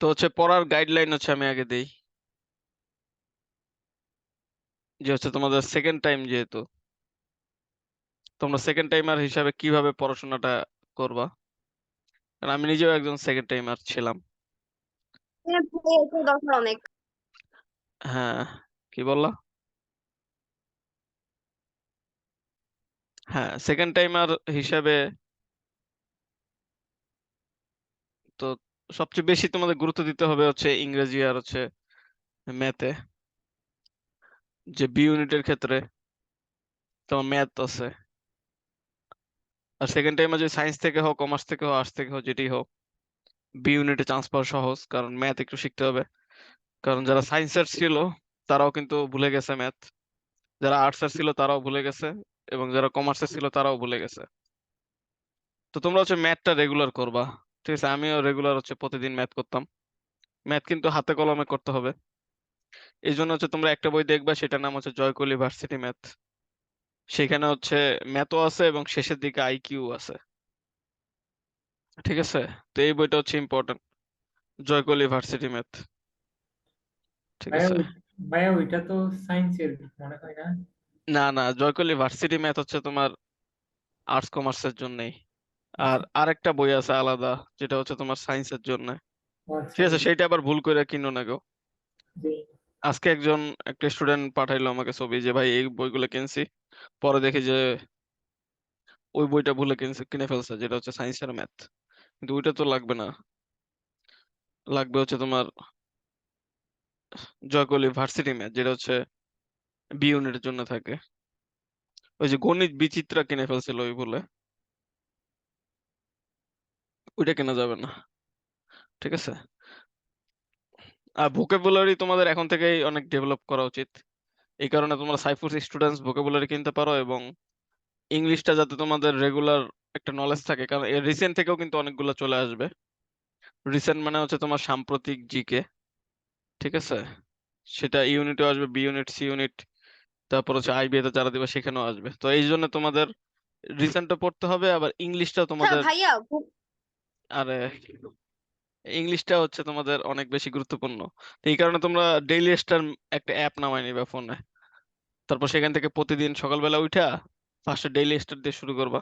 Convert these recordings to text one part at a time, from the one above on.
তো হচ্ছে পড়ার গাইডলাইন হচ্ছে আমি আগে দেই। যে হচ্ছে তোমাদের সেকেন্ড টাইম যেহেতু তোমরা সেকেন্ড টাইমার হিসাবে কীভাবে পড়াশোনাটা করবা? কারণ আমি নিজেও একজন সেকেন্ড টাইমার ছিলাম। হ্যাঁ হ্যাঁ কি বললা? হ্যাঁ সেকেন্ড টাইমার হিসাবে তো সবচেয়ে বেশি তোমাদের গুরুত্ব দিতে হবে হচ্ছে ইংরেজি আর হচ্ছে ম্যাথে যে বি ইউনিটের ক্ষেত্রে তোমার ম্যাথ আছে। আর সেকেন্ড টাইমে যদি সায়েন্স থেকে হোক কমার্স থেকে হোক আর্টস থেকে হোক, যেটি হোক বি ইউনিটে চান্স পাওয়া সহজ, কারণ ম্যাথ একটু শিখতে হবে। কারণ যারা সায়েন্সের ছিল, তারাও কিন্তু ভুলে গেছে ম্যাথ যারা আর্টসের ছিল, তারাও ভুলে গেছে, এবং যারা কমার্সের ছিল, তারাও ভুলে গেছে। তো তোমরা হচ্ছে ম্যাথটা রেগুলার করবা। ঠিক আছে আমিও রেগুলার হচ্ছে প্রতিদিন ম্যাথ করতাম। ম্যাথ কিন্তু হাতে কলমে করতে হবে। এই জন্য হচ্ছে তোমরা একটা বই দেখবা সেটার নাম হচ্ছে জয়কলি ভার্সিটি ম্যাথ সেখানে হচ্ছে ম্যাথও আছে এবং শেষের দিকে আইকিউ আছে। ঠিক আছে? তো এই বইটা হচ্ছে ইম্পর্টেন্ট জয়কলি ভার্সিটি ম্যাথ ঠিক আছে? ভাইয়া ওইটা তো সায়েন্সের মনে হয় না? না না জয়কলি ভার্সিটি ম্যাথ হচ্ছে তোমার আর্টস কমার্সের জন্যই। আর আরেকটা বই আছে আলাদা যেটা হচ্ছে তোমার সায়েন্সের জন্য। আচ্ছা, ঠিক আছে সেইটা আবার ভুল করে কিনো না গো। আজকে একজন একটা স্টুডেন্ট পাঠাইলো আমাকে ছবি যে ভাই এই বইগুলো কিনছি পরে দেখি যে ওই বইটা ভুলে কিনছে কিনে ফেলছে যেটা হচ্ছে সায়েন্সের ম্যাথ কিন্তু ওইটা তো লাগবে না। লাগবে হচ্ছে তোমার জয়কলি ভার্সিটি ম্যাথ যেটা হচ্ছে বি ইউনিটের জন্য থাকে। ওই যে গণিত বিচিত্রা কিনে ফেলছিল ওই বলে ওইটা কেনা যাবে না। ঠিক আছে? আর ভোকাবুলারি তোমাদের এখন থেকেই অনেক ডেভেলপ করা উচিত। এই কারণে তোমরা সাইফুর স্টুডেন্টস ভোকাবুলারি কিনতে পারো এবং ইংলিশটা যাতে তোমাদের রেগুলার একটা নলেজ থাকে। কারণ এর রিসেন্ট থেকেও কিন্তু অনেকগুলো চলে আসবে। রিসেন্ট মানে হচ্ছে তোমার সাম্প্রতিক জিকে ঠিক আছে? সেটা ইউনিটও আসবে বি ইউনিট সি ইউনিট তারপর হচ্ছে আইবিএ তে যারা দিবে সেখানেও আসবে। তো এই জন্য তোমাদের রিসেন্টও পড়তে হবে আবার ইংলিশটাও হ্যাঁ তোমাদের ভাইয়া আরে ইংলিশটা হচ্ছে তোমাদের অনেক বেশি গুরুত্বপূর্ণ। এই কারণে তোমরা ডেইলি স্টার একটা অ্যাপ নামায় নিবে ফোনে তারপর সেখান থেকে প্রতিদিন সকালবেলা উঠা ফার্স্টে ডেইলি স্টার দিয়ে শুরু করবা।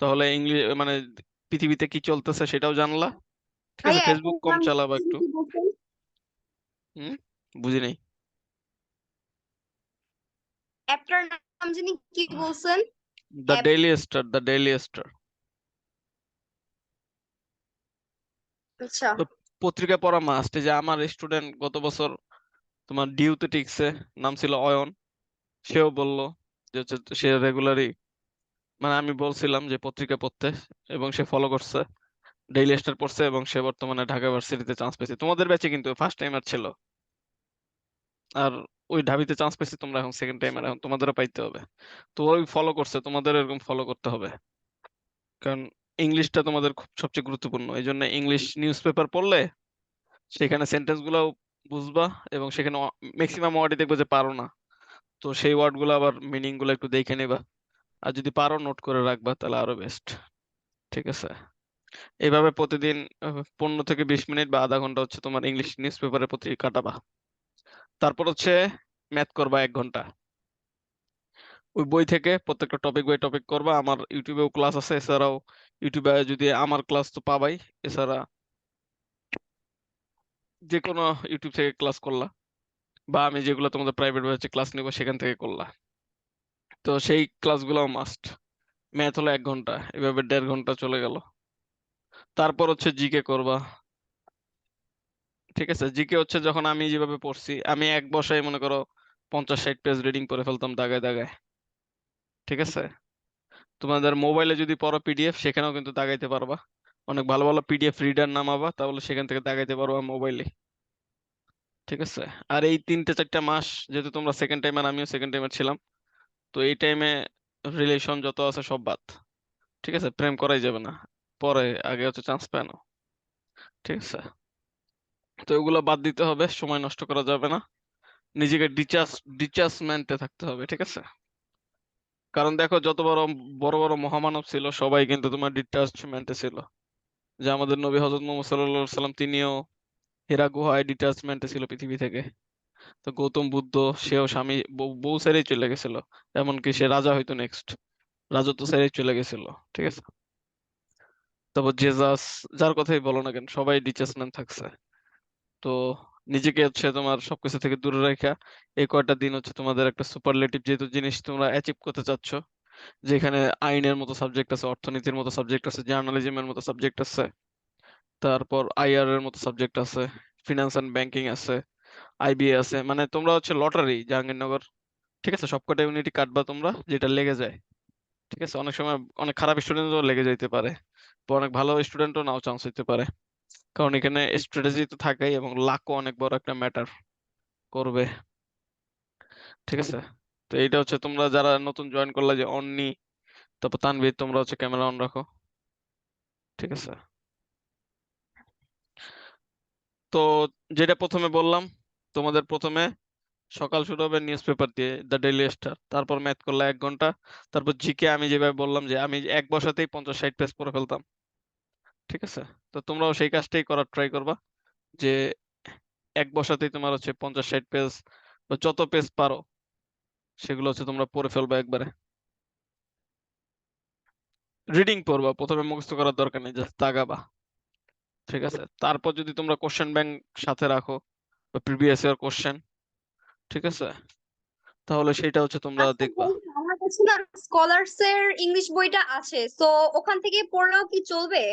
তাহলে ইংলিশ মানে পৃথিবীতে কি চলতেছে সেটাও জানলা। ঠিক আছে ফেসবুক কম চালাবা একটু? হুম? বুঝি নাই। অ্যাপটার নাম জানি কি বলছেন? The daily star the daily star তো পত্রিকা পড়া মাস্ট যে আমার স্টুডেন্ট গত বছর তোমার ডিউতে টিকছে, নাম ছিল অয়ন। সেও বলল যে হচ্ছে সে রেগুলারই মানে আমি বলছিলাম যে পত্রিকা পড়তে এবং সে ফলো করছে। ডেইলি স্টার পড়ছে এবং সে বর্তমানে ঢাকা ভার্সিটিতে চান্স পেয়েছে। তোমাদের ব্যাচে কিন্তু ফার্স্ট টাইমার ছিল। আর ওই ঢাবিতে চান্স পেয়েছে তোমরা এখন সেকেন্ড টাইমার এখন তোমাদেরও পাইতে হবে। তো ওই ফলো করছে তোমাদের এরকম ফলো করতে হবে। কারণ ইংলিশটা তোমাদের খুব সবচেয়ে গুরুত্বপূর্ণ। এই জন্য ইংলিশ নিউজ পেপার পড়লে সেখানে সেন্টেন্স গুলাও বুঝবা এবং সেখানে ম্যাক্সিমাম ওয়ার্ডই দেখবে যে পারো না। তো সেই ওয়ার্ডগুলো আবার মিনিংগুলো একটু দেখে নিবা। আর যদি পারো নোট করে রাখবা তাহলে আরও বেস্ট ঠিক আছে? এইভাবে প্রতিদিন পনেরো থেকে বিশ মিনিট বা আধা ঘণ্টা হচ্ছে তোমার ইংলিশ নিউজ পেপারের প্রতি কাটাবা। তারপর হচ্ছে ম্যাথ করবা এক ঘণ্টা। ওই বই থেকে প্রত্যেকটা টপিক বাই টপিক করবা। আমার ইউটিউবেও ক্লাস আছে, এছাড়াও ইউটিউবে যদি আমার ক্লাস তো পাবাই, এছাড়া যে কোনো ইউটিউব থেকে ক্লাস করলা বা আমি যেগুলো তোমাদের প্রাইভেট ব্যাচে ক্লাস নিব সেখান থেকে করলা। তো সেই ক্লাসগুলোও মাস্ট ম্যাথ হলো এক ঘণ্টা, এভাবে দেড় ঘণ্টা চলে গেল। তারপর হচ্ছে জিকে করবা। ঠিক আছে? জিকে হচ্ছে যখন আমি যেভাবে পড়ছি, আমি এক বসায় মনে করো পঞ্চাশ ষাট পেজ রিডিং করে ফেলতাম দাগায় দাগায়। ঠিক আছে? তোমাদের মোবাইলে যদি পড়ো পিডিএফ সেখানেও কিন্তু দাগাইতে পারবা। অনেক ভালো ভালো পিডিএফ রিডার নামাবা, তাহলে সেখান থেকে দাগাইতে পারবা মোবাইলে ঠিক আছে? আর এই তিনটে চারটা মাস, যেহেতু তোমরা সেকেন্ড টাইম আর আমিও সেকেন্ড টাইমার ছিলাম, তো এই টাইমে রিলেশন যত আছে সব বাদ। ঠিক আছে? প্রেম করাই যাবে না। পরে আগে হচ্ছে চান্স পায় না। ঠিক আছে? তো এগুলো বাদ দিতে হবে, সময় নষ্ট করা যাবে না। নিজেকে ডিচার্জ ডিচার্জমেন্টে থাকতে হবে। ঠিক আছে? কারণ দেখো, যত বড় বড় বড় মহামানব ছিল, সবাই কিন্তু তোমার ডিটাচমেন্টে ছিল। যে আমাদের নবী হজরত মোহাম্মদ আলাইহি সাল্লাম তিনিও হীরা গুহায় ডিটাচমেন্টে ছিল পৃথিবী থেকে। তো গৌতম বুদ্ধ, সেও স্বামী, বউ ছেড়েই চলে গেছিল। এমনকি সে রাজা হইতো নেক্সট রাজত্ব ছেড়েই চলে গেছিল, ঠিক আছে? তারপর জেজাস যার কথাই বলো না কেন, সবাই ডিটাচমেন্ট থাকছে। তো নিজেকে হচ্ছে তোমার সবকিছু থেকে দূরে রাখা। এই কয়টা দিন হচ্ছে তোমাদের একটা সুপারলেটিভ যেহেতু জিনিস তোমরা অ্যাচিভ করতে চাচ্ছ, যেখানে আইনের মতো সাবজেক্ট আছে, অর্থনীতির মতো সাবজেক্ট আছে জার্নালিজমের মতো সাবজেক্ট আছে, তারপর আইআর এর মতো সাবজেক্ট আছে ফিনান্স এন্ড ব্যাংকিং আছে আইবিএ আছে মানে তোমরা হচ্ছে লটারি জাহাঙ্গীরনগর, ঠিক আছে? সবকটা ইউনিটি কাটবা তোমরা, যেটা লেগে যায়, ঠিক আছে? অনেক সময় অনেক খারাপ স্টুডেন্টও লেগে যাইতে পারে অনেক ভালো স্টুডেন্টও নাও চান্স হইতে পারে। কারণ এখানে স্ট্র্যাটেজি তো থাকেই এবং লাকও অনেক বড় একটা ম্যাটার করবে। ঠিক আছে? তো এইটা হচ্ছে তোমরা যারা নতুন জয়েন করলে যে অন্নি তারপর তানভীর, তোমরা হচ্ছে ক্যামেরা অন রাখো। ঠিক আছে? তো যেটা প্রথমে বললাম, তোমাদের প্রথমে সকাল শুরু হবে নিউজ পেপার দিয়ে দ্য ডেইলি স্টার তারপর ম্যাথ করলে এক ঘণ্টা। তারপর জিকে আমি যেভাবে বললাম যে আমি এক বসাতেই পঞ্চাশ ষাট পেজ পড়ে ফেলতাম। ঠিক আছে? তো তোমরাও সেই কাজটাই করার ট্রাই করবা যে এক বসাতেই তোমার হচ্ছে পঞ্চাশ ষাট পেজ বা যত পেজ পারো সেগুলো হচ্ছে তোমরা পড়ে ফেলবা একবারে। রিডিং পড়বা প্রথমে মুখস্থ করার দরকার নেই জাস্ট দাগাবা ঠিক আছে? তারপর যদি তোমরা কোশ্চেন ব্যাংক সাথে রাখো বা প্রিভিয়াস ইয়ার কোশ্চেন ঠিক আছে? তাহলে সেটা হচ্ছে তোমরা আচ্ছা, দেখবা। আমার কাছে না স্কলারস এর ইংলিশ বইটা আছে তো ওখান থেকে পড়লেও কি চলবে?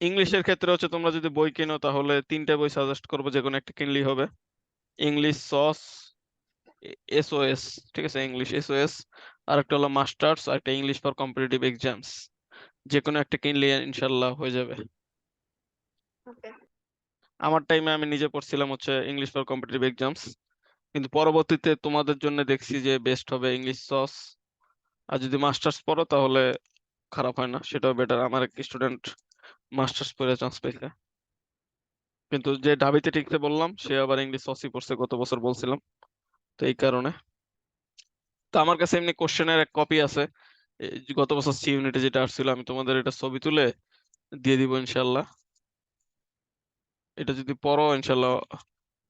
ইংলিশের ক্ষেত্রে হচ্ছে তোমরা যদি বই কেনো তাহলে তিনটা বই সাজেস্ট করব যে কোনো একটা কিনলেই হবে। ইংলিশ সস এসওএস ঠিক আছে? ইংলিশ এসওএস আর একটা হলো মাস্টার্স আর একটা ইংলিশ ফর কম্পিটিটিভ এক্সামস যে কোনো একটা কিনলে ইনশাল্লাহ হয়ে যাবে। আমার টাইমে আমি নিজে পড়ছিলাম হচ্ছে ইংলিশ ফর কম্পিটিটিভ এক্সামস কিন্তু পরবর্তীতে তোমাদের জন্য দেখছি যে বেস্ট হবে ইংলিশ সস আর যদি মাস্টার্স পড়ো তাহলে খারাপ হয় না সেটাও বেটার আমার এক স্টুডেন্ট মাস্টার্স পড়ে চান্স পেয়েছে কিন্তু যে ঢাবিতে টিকতে বললাম, সে আবার ইংলিশ সসই পড়ছে, গত বছর বলছিলাম। তো এই কারণে। তো আমার কাছে এমনি কোশ্চেনের এক কপি আছে। গত বছর সি ইউনিটে যেটা আসছিল, আমি তোমাদের এটা ছবি তুলে দিয়ে দিব ইনশাল্লাহ এটা যদি পড়ো ইনশাল্লাহ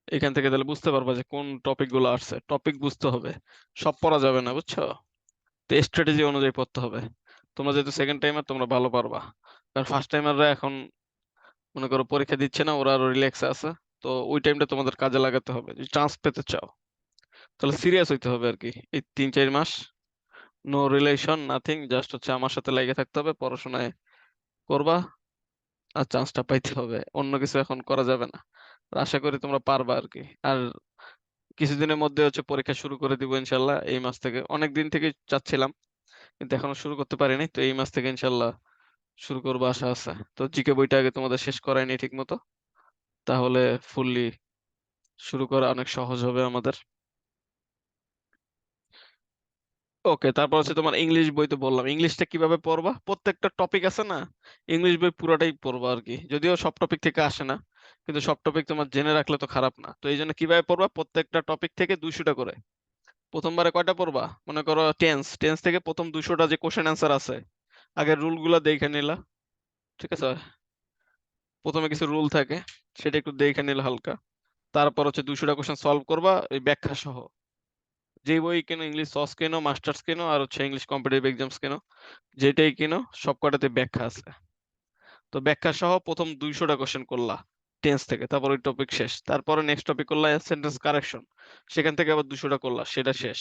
এখান থেকে তাহলে বুঝতে পারবা যে কোন টপিকগুলো আসছে। টপিক বুঝতে হবে। সব পড়া যাবে না, বুঝছ? তো স্ট্র্যাটেজি অনুযায়ী পড়তে হবে। তোমরা যেহেতু সেকেন্ড টাইমার তোমরা ভালো পারবা। কারণ ফার্স্ট টাইমাররা এখন, মনে করো পরীক্ষা দিচ্ছে না, ওরা আরও রিল্যাক্সে আছে। তো ওই টাইমটা তোমাদের কাজে লাগাতে হবে। যদি চান্স পেতে চাও, তাহলে সিরিয়াস হইতে হবে আর কি এই তিন চার মাস নো রিলেশন নাথিং জাস্ট হচ্ছে আমার সাথে লেগে থাকতে হবে, পড়াশোনায় করবা, আর চান্সটা পাইতে হবে। অন্য কিছু এখন করা যাবে না। আশা করি তোমরা পারবা আর কি আর কিছুদিনের মধ্যে হচ্ছে পরীক্ষা শুরু করে দিব ইনশাল্লাহ, এই মাস থেকে। অনেক দিন থেকে চাচ্ছিলাম, কিন্তু এখনও শুরু করতে পারিনি, তো এই মাস থেকে ইনশাল্লাহ শুরু করব, আশা আছে। তো জিকে বইটা আগে তোমাদের শেষ করাইনি ঠিক মতো তাহলে ফুললি শুরু করা অনেক সহজ হবে আমাদের। ওকে, তারপর হচ্ছে তোমার ইংলিশ বই তো বললাম। ইংলিশটা কীভাবে পড়বা? প্রত্যেকটা টপিক আছে না? ইংলিশ বই পুরোটাই পড়বা আর কি। যদিও সব টপিক থেকে আসে না, কিন্তু সব টপিক তোমার জেনে রাখলে তো খারাপ না। তো এই জন্য কীভাবে পড়বা? প্রত্যেকটা টপিক থেকে দুইশোটা করে। প্রথমবারে কয়টা পড়বা? মনে করো টেন্স টেন্স থেকে প্রথম দুশোটা যে কোশ্চেন অ্যান্সার আছে আগের রুলগুলা দেখে নিলা, ঠিক আছে? প্রথমে কিছু রুল থাকে, সেটা একটু দেখে নিলে হালকা। তারপর হচ্ছে দুশোটা কোশ্চেন সলভ করবা ওই ব্যাখ্যা সহ। যে বই কেন ইংলিশ সস কেনো মাস্টার্স কেনো, আর হচ্ছে ইংলিশ কম্পিটিটিভ এক্সামস কেনো, যেটাই কেনো, সবকটাতে ব্যাখ্যা আছে। তো ব্যাখ্যা সহ প্রথম দুইশোটা কোশ্চেন করলা টেন্স থেকে, তারপর ওই টপিক শেষ। তারপরে নেক্সট টপিক করলা সেন্টেন্স কারেকশন সেখান থেকে আবার দুশোটা করলা, সেটা শেষ।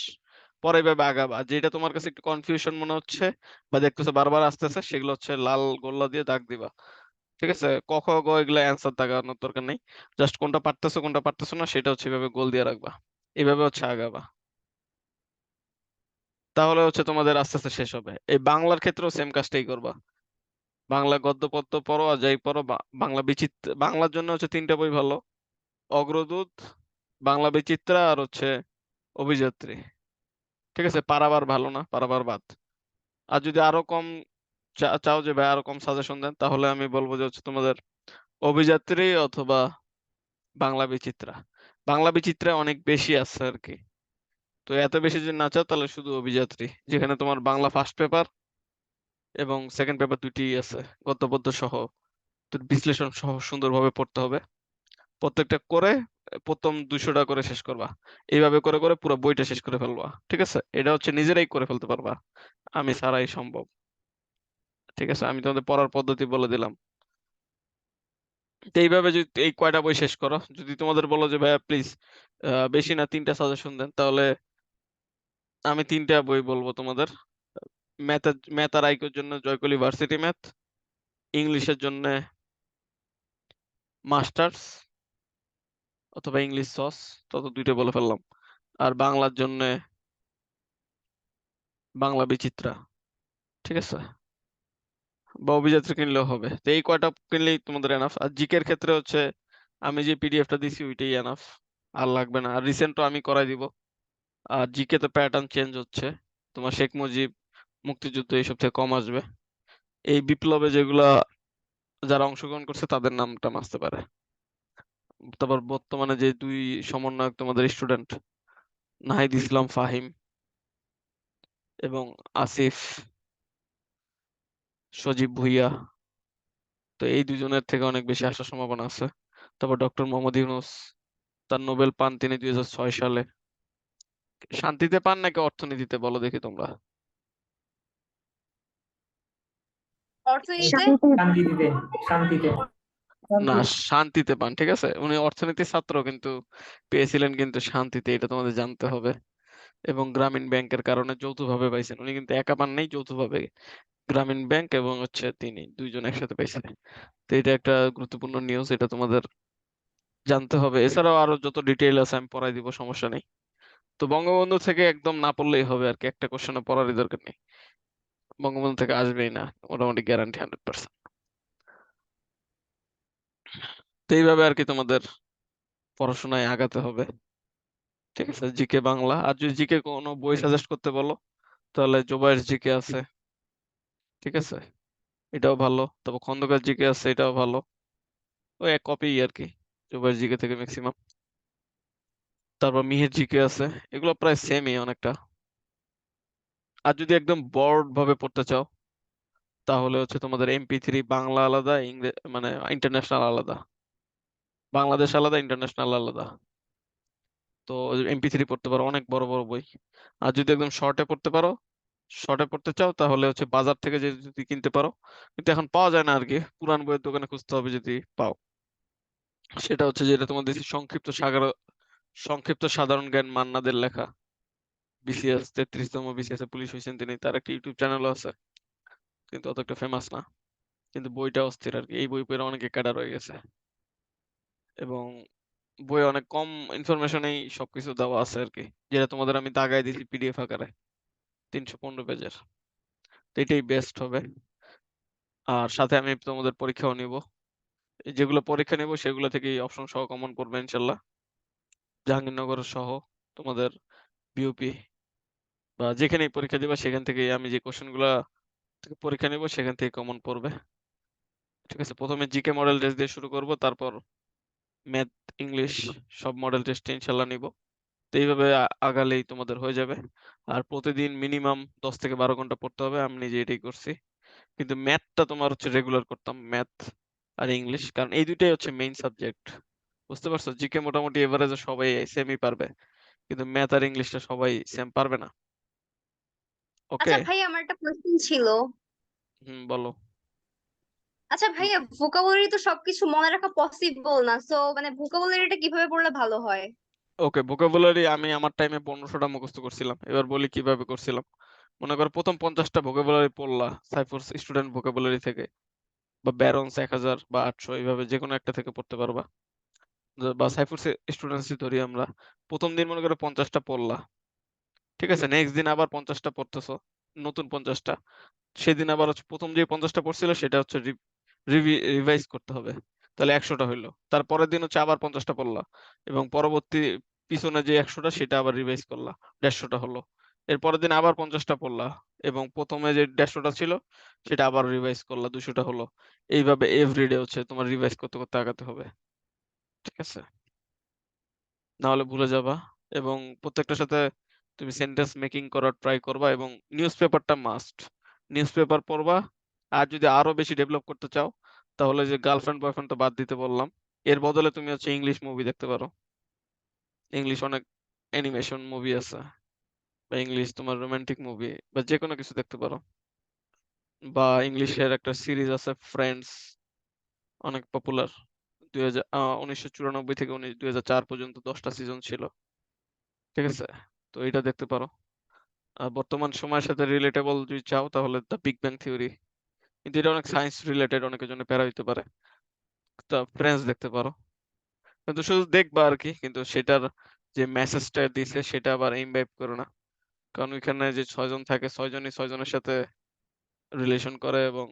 পরে এভাবে আগাবা। যেটা তোমার কাছে একটু কনফিউশন মনে হচ্ছে বা দেখতেছো বারবার আসতেছে, সেগুলো হচ্ছে লাল গোল্লা দিয়ে দাগ দিবা। ঠিক আছে? ক, খ এগুলা অ্যান্সার দাগানোর দরকার নেই। জাস্ট কোনটা পারতেছো কোনটা পারতেছো না, সেটা হচ্ছে এভাবে গোল দিয়ে রাখবা। এভাবে হচ্ছে আগাবা। তাহলে হচ্ছে তোমাদের আস্তে আস্তে শেষ হবে। এই বাংলার ক্ষেত্রেও সেম কাজটাই করবা। বাংলা গদ্য, পদ্য পড়ো আর যাই পড়ো বাংলা বিচিত্র, বাংলার জন্য হচ্ছে তিনটা বই ভালো। অগ্রদূত, বাংলা বিচিত্রা আর হচ্ছে অভিযাত্রী। ঠিক আছে, পারাবার ভালো না, পারাবার বাদ। আর যদি আরও কম চাও যে ভাই আরও কম সাজেশন দেন, তাহলে আমি বলব যে হচ্ছে তোমাদের অভিযাত্রী অথবা বাংলা বিচিত্রা। বাংলা বিচিত্রা অনেক বেশি আছে আর কি। তো এত বেশি যদি না চাও, তাহলে শুধু অভিযাত্রী, যেখানে তোমার বাংলা ফার্স্ট পেপার এবং সেকেন্ড পেপার দুইটি আছে গদ্য সহ তোর বিশ্লেষণ সহ সুন্দরভাবে পড়তে হবে। প্রত্যেকটা করে প্রথম দুইশোটা করে শেষ করবা। এইভাবে করে করে পুরো বইটা শেষ করে ফেলবা, ঠিক আছে? এটা হচ্ছে নিজেরাই করে ফেলতে পারবা। আমি ছাড়াই সম্ভব। ঠিক আছে? আমি তোমাদের পড়ার পদ্ধতি বলে দিলাম। এইভাবে যদি এই কয়টা বই শেষ করো, যদি তোমাদের বলো যে, ভাইয়া প্লিজ বেশি না তিনটা সাজেশন দেন, তাহলে আমি তিনটা বই বলব তোমাদের। ম্যাথ ম্যাথ আর আইকিউর জন্য জয়কলি ভার্সিটি ম্যাথ, ইংলিশের জন্য মাস্টার্স অথবা ইংলিশ সস, তত দুইটা বলে ফেললাম। আর বাংলার জন্য বাংলা বিচিত্রা, ঠিক আছে? বা অভিযাত্রী কিনলেও হবে। তো এই কয়টা কিনলেই তোমাদের এনাফ আর জিকের ক্ষেত্রে হচ্ছে, আমি যে পিডিএফটা দিছি, ওইটাই এনাফ আর লাগবে না। আর রিসেন্টও আমি করাই দিব। আর জিকে তো প্যাটার্ন চেঞ্জ হচ্ছে। তোমার শেখ মুজিব, মুক্তিযুদ্ধ, এইসব থেকে কম আসবে। এই বিপ্লবে যেগুলা যারা অংশগ্রহণ করছে, তাদের নামটা আসতে পারে। তারপর বর্তমানে যে দুই সমন্বয়ক তোমাদের স্টুডেন্ট নাহিদ ইসলাম ফাহিম এবং আসিফ সজীব ভুইয়া। তো এই দুজনের থেকে অনেক বেশি আসার সম্ভাবনা আছে। তারপর ডক্টর মোহাম্মদ ইউনুস তার নোবেল পান তিনি দুই ছয় সালে। শান্তিতে পান নাকি অর্থনীতিতে বলো দেখি তোমরা? অর্থনীতিতে? শান্তিতে শান্তিতে। না শান্তিতে পান ঠিক আছে? উনি অর্থনীতির ছাত্র কিন্তু পেয়েছিলেন কিন্তু শান্তিতে এটা তোমাদের জানতে হবে। এবং গ্রামীণ ব্যাংকের কারণে যৌথভাবে পাইছেন। উনি কিন্তু একা পান নাই যৌথভাবে গ্রামীণ ব্যাংক এবং হচ্ছে তিনি দুইজন একসাথে পাইছেন। তো এটা একটা গুরুত্বপূর্ণ নিউজ এটা তোমাদের জানতে হবে। এছাড়াও আরও যত ডিটেইল আছে আমি পড়াই দিব সমস্যা নেই। তো বঙ্গবন্ধু থেকে একদম না পড়লেই হবে আর কি একটা কোশ্চেনে পড়ারই দরকার নেই। বঙ্গবন্ধু থেকে আসবেই না মোটামুটি গ্যারান্টি হান্ড্রেড পার্সেন্ট তো এইভাবে আর কি তোমাদের পড়াশোনায় আগাতে হবে। ঠিক আছে জিকে বাংলা। আর যদি জিকে কোনো বই সাজেস্ট করতে বলো তাহলে জোবাইর জিকে আছে। ঠিক আছে? এটাও ভালো। তারপর খন্দকার জিকে আছে এটাও ভালো। ওই এক কপি আর কি জোবাইর জিকে থেকে ম্যাক্সিমাম তারপর মিহির জিকে আছে। এগুলো প্রায় সেমই অনেকটা। আর যদি একদম বড় ভাবে পড়তে চাও তাহলে হচ্ছে তোমাদের এমপি থ্রি বাংলা আলাদা ইংরেজি মানে ইন্টারন্যাশনাল আলাদা। বাংলাদেশ আলাদা ইন্টারন্যাশনাল আলাদা। তো এমপি থ্রি পড়তে পারো, অনেক বড় বড় বই। আর যদি একদম শর্টে পড়তে পারো শর্টে পড়তে চাও, তাহলে হচ্ছে বাজার থেকে যদি কিনতে পারো, কিন্তু এখন পাওয়া যায় না আর কি, পুরান বইয়ের দোকানে খুঁজতে হবে যদি পাও। সেটা হচ্ছে যেটা তোমাদের সংক্ষিপ্ত সাগর, সংক্ষিপ্ত সাধারণ জ্ঞান মান্নাদের লেখা। বিসিএস তেত্রিশতম বিসিএস পুলিশ হয়েছেন তিনি, তার একটা ইউটিউব চ্যানেলও আছে। কিন্তু অত একটা ফেমাস না। কিন্তু বইটা অস্থির আর কি, এই বই পড়ে অনেকে ক্যাডার হয়ে গেছে। এবং বইয়ে অনেক কম ইনফরমেশনেই সবকিছু দেওয়া আছে আর কি যেটা তোমাদের আমি দাগাই দিয়েছি পিডিএফ আকারে, তিনশো পনেরো পেজের। তো এটাই বেস্ট হবে। আর সাথে আমি তোমাদের পরীক্ষাও নিব। যেগুলো পরীক্ষা নেব, সেগুলো থেকেই অপশন সহ কমন পড়বে ইনশাল্লাহ। জাহাঙ্গীরনগর সহ তোমাদের বিউপি বা যেখানেই পরীক্ষা দিবা, সেখান থেকে আমি যে কোশ্চেনগুলা থেকে পরীক্ষা নেব, সেখান থেকে কমন পড়বে ঠিক আছে, প্রথমে জিকে মডেল টেস্ট দিয়ে শুরু করব, তারপর ম্যাথ ইংলিশ সব মডেল টেস্ট ইনশাল্লাহ নিব। তো এইভাবে আগালেই তোমাদের হয়ে যাবে। আর প্রতিদিন মিনিমাম দশ থেকে বারো ঘণ্টা পড়তে হবে আমি নিজে এটাই করছি। কিন্তু ম্যাথটা তোমার হচ্ছে রেগুলার করতাম ম্যাথ আর ইংলিশ। কারণ এই দুইটাই হচ্ছে মেইন সাবজেক্ট বুঝতে পারছ? জিকে মোটামুটি এভারেজে সবাই সেমই পারবে। কিন্তু ম্যাথ আর ইংলিশটা সবাই সেম পারবে না। ওকে আচ্ছা ভাই আমার একটা প্রশ্ন ছিল। হুম বলো। আচ্ছা ভাইয়া ভোকাবুলারি তো সবকিছু মনে রাখা পসিবল না সো মানে ভোকাবুলারিটা কীভাবে পড়লে ভালো হয়? ওকে ভোকাবুলারি আমি আমার টাইমে পনেরোশোটা মুখস্থ করছিলাম, এবার বলি কীভাবে করছিলাম। মনে করো প্রথম পঞ্চাশটা ভোকাবুলারি পড়লা সাইফোর্স স্টুডেন্ট ভোকাবুলারি থেকে, বা ব্যারন্স এক হাজার বা আটশো, এইভাবে যে কোনো একটা থেকে পড়তে পারবা। বা সাইফোর্স স্টুডেন্টসই ধরি আমরা, প্রথম দিন মনে করো পঞ্চাশটা পড়লা। ঠিক আছে নেক্সট দিন আবার পঞ্চাশটা পড়তেছো, নতুন পঞ্চাশটা। সেদিন আবার প্রথম যে পঞ্চাশটা পড়ছিল সেটা হচ্ছে রিভাইজ করতে হবে। তাহলে একশোটা হইল। তারপরের দিন হচ্ছে আবার পঞ্চাশটা পড়লা এবং পরবর্তী পিছনে যে একশোটা সেটা আবার রিভাইজ করলা, দেড়শোটা হলো। এর পরের দিন আবার পঞ্চাশটা পড়লা এবং প্রথমে যে দেড়শোটা ছিল সেটা আবার রিভাইজ করলা, দুশোটা হলো। এইভাবে এভরিডে হচ্ছে তোমার রিভাইজ করতে করতে আগাতে হবে। ঠিক আছে? নাহলে ভুলে যাবা এবং প্রত্যেকটার সাথে তুমি সেন্টেন্স মেকিং করার ট্রাই করবা এবং নিউজ পেপারটা মাস্ট নিউজ পেপার পড়বা আর যদি আরও বেশি ডেভেলপ করতে চাও, তাহলে যে গার্লফ্রেন্ড বয়ফ্রেন্ড তো বাদ দিতে বললাম। এর বদলে তুমি হচ্ছে ইংলিশ মুভি দেখতে পারো। ইংলিশ অনেক অ্যানিমেশন মুভি আছে। বা ইংলিশ তোমার রোমান্টিক মুভি বা যে কোনো কিছু দেখতে পারো। বা ইংলিশের একটা সিরিজ আছে ফ্রেন্ডস অনেক পপুলার দুই হাজার উনিশশো চুরানব্বই থেকে উনিশ দুই হাজার চার পর্যন্ত দশটা সিজন ছিল। ঠিক আছে? তো এটা দেখতে পারো। আর বর্তমান সময়ের সাথে রিলেটেবল যদি চাও, তাহলে দ্য বিগ ব্যাং থিওরি কিন্তু এটা অনেক সায়েন্স রিলেটেড অনেকের জন্য প্যারা হইতে পারে। তা ফ্রেন্ডস দেখতে পারো। কিন্তু শুধু দেখবা আর কি, কিন্তু সেটার যে মেসেজটা দিছে সেটা আবার ইমবাইব করো না। কারণ ওইখানে যে ছয়জন থাকে, ছয়জনই ছয়জনের সাথে রিলেশন করে এবং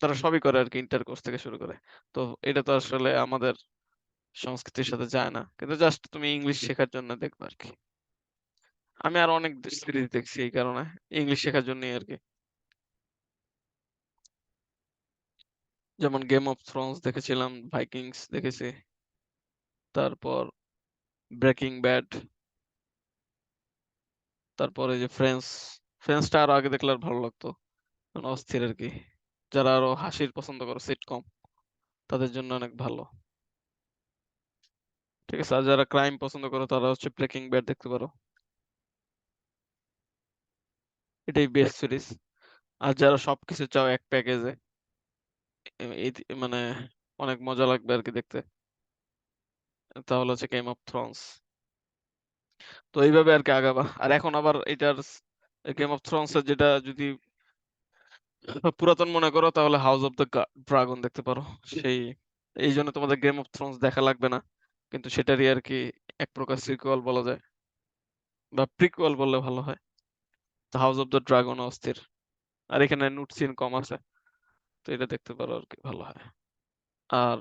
তারা সবই করে আর কি ইন্টার ইন্টারকোর্স থেকে শুরু করে। তো এটা তো আসলে আমাদের সংস্কৃতির সাথে যায় না। কিন্তু জাস্ট তুমি ইংলিশ শেখার জন্য দেখবে আর কি। আমি আর অনেক সিরিজ দেখছি এই কারণে। ইংলিশ শেখার জন্যই আর কি। যেমন গেম অফ থ্রোনস দেখেছিলাম ভাইকিংস দেখেছি, তারপর ব্রেকিং ব্যাড তারপরে যে ফ্রেন্ডস ফ্রেন্ডসটা আরও আগে দেখলে আর ভালো লাগতো মানে অস্থির আর কি। যারা আরও হাসির পছন্দ করে সিটকম তাদের জন্য অনেক ভালো। ঠিক আছে, আর যারা ক্রাইম পছন্দ করে, তারা হচ্ছে ব্রেকিং ব্যাড দেখতে পারো। এটাই বেস্ট সিরিজ আর যারা সবকিছু চাও এক প্যাকেজে মানে অনেক মজা লাগবে আর কি দেখতে। তাহলে হচ্ছে গেম অফ থ্রোনস তো এইভাবে আর কি আগাবা। আর এখন আবার এটার গেম অফ থ্রোনস এর যেটা যদি পুরাতন মনে করো, তাহলে হাউস অফ দ্য ড্রাগন দেখতে পারো। সেই, এই জন্য তোমাদের গেম অফ থ্রোনস দেখা লাগবে না। কিন্তু সেটারই আর কি এক প্রকার সিকুয়াল বলা যায়। বা প্রিকুয়াল বললে ভালো হয়। হাউস অফ দ্য ড্রাগন অস্থির। আর এখানে নুট সিন কম আছে। তো এটা দেখতে পারো আর কি ভালো হয়। আর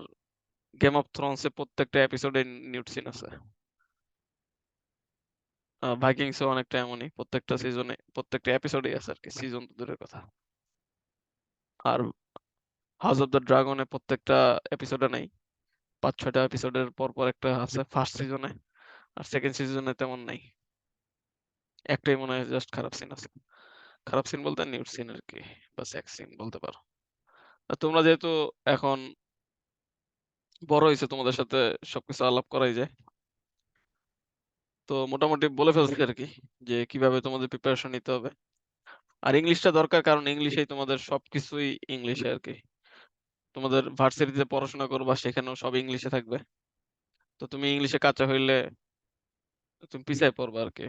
গেম অফ থ্রোনস এর প্রত্যেকটা এপিসোডে নিউট সিন আছে। ভাইকিংস এ অনেকটা এমনই, প্রত্যেকটা সিজনে প্রত্যেকটা এপিসোডে আছে আর কি সিজন তো দূরের কথা। আর হাউস অফ দ্য ড্রাগনে প্রত্যেকটা এপিসোডে নেই, পাঁচ ছয়টা এপিসোডের পর পর একটা আছে ফার্স্ট সিজনে আর সেকেন্ড সিজনে তেমন নেই। একটাই মনে হয় জাস্ট খারাপ সিন আছে। খারাপ সিন বলতে নিউট সিন আর কি বা সেক্স সিন বলতে পারো। তোমরা যেহেতু এখন বড় হয়েছে তোমাদের সাথে সবকিছু আলাপ করাই যায়। তো মোটামুটি বলে ফেলছি আর কি যে কীভাবে তোমাদের প্রিপারেশন নিতে হবে। আর ইংলিশটা দরকার কারণ ইংলিশেই তোমাদের সবকিছুই ইংলিশে আর কি তোমাদের ভার্সিটিতে পড়াশোনা করবা সেখানেও সব ইংলিশে থাকবে। তো তুমি ইংলিশে কাঁচা হইলে তুমি পিছায় পড়বা আর কি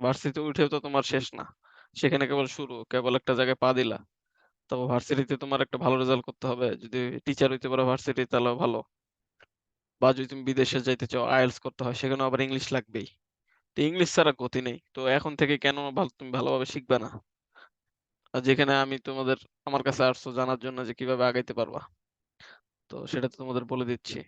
ভার্সিটিতে উঠেও তো তোমার শেষ না। সেখানে কেবল শুরু কেবল একটা জায়গায় পা দিলা। তবে ভার্সিটিতে তোমার একটা ভালো রেজাল্ট করতে হবে। যদি টিচার হইতে পারো ভার্সিটি তাহলে ভালো। বা যদি তুমি বিদেশে যাইতে চাও আইএলস করতে হয় সেখানে আবার ইংলিশ লাগবেই। তো ইংলিশ ছাড়া গতি নেই। তো এখন থেকে কেন ভালো, তুমি ভালোভাবে শিখবে না? আর যেখানে আমি তোমাদের, আমার কাছে আসছো জানার জন্য যে কীভাবে আগাইতে পারবা। তো সেটা তো তোমাদের বলে দিচ্ছি।